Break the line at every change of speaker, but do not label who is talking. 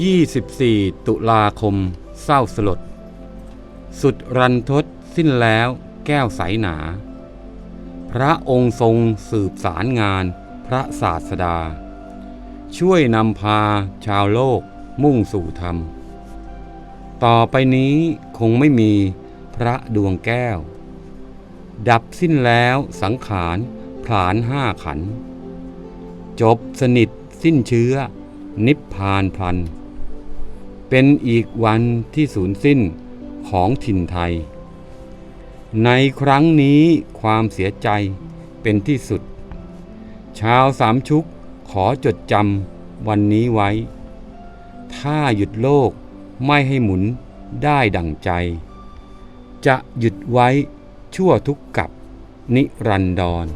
24 ตุลาคม เศร้าสลด สุดรันทดสิ้นแล้วแก้วใสหนา พระองค์ทรงสืบสารงานพระศาสดา ช่วยนำพาชาวโลกมุ่งสู่ธรรม ต่อไปนี้คงไม่มีพระดวงแก้ว ดับสิ้นแล้วสังขารผลาญห้าขัน จบสนิทสิ้นเชื้อนิพพานพลัน เป็นอีกวันที่สูญสิ้นของถิ่นไทย ในครั้งนี้ความเสียใจเป็นที่สุด ชาวสามชุกขอจดจำวันนี้ไว้ ถ้าหยุดโลกไม่ให้หมุนได้ดั่งใจ จะหยุดไว้ชั่วทุกกับนิรันดร